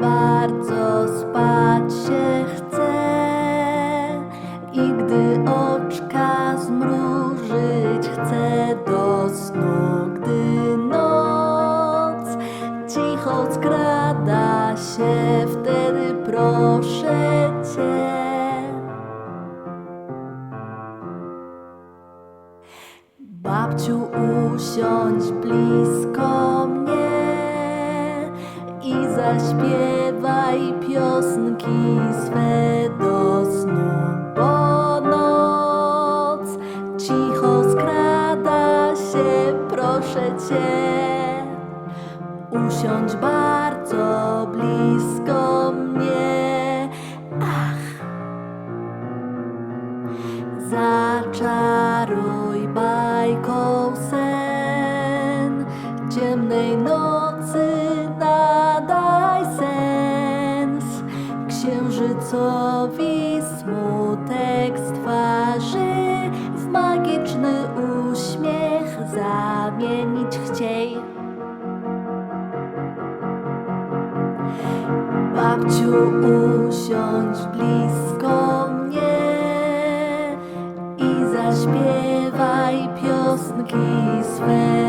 bardzo spać się chce i gdy oczka zmrużyć chce do snu, gdy noc cicho skrada się, wtedy proszę cię. Babciu, usiądź blisko mnie zaśpiewaj piosenki swe do snu, bo noc cicho skrada się, proszę cię. Usiądź bardzo blisko mnie. Ach, zaczaruj bajką sen. Ciemnej nocy Jezusowi smutek z twarzy w magiczny uśmiech zamienić chciej. Babciu, usiądź blisko mnie i zaśpiewaj piosenki swe.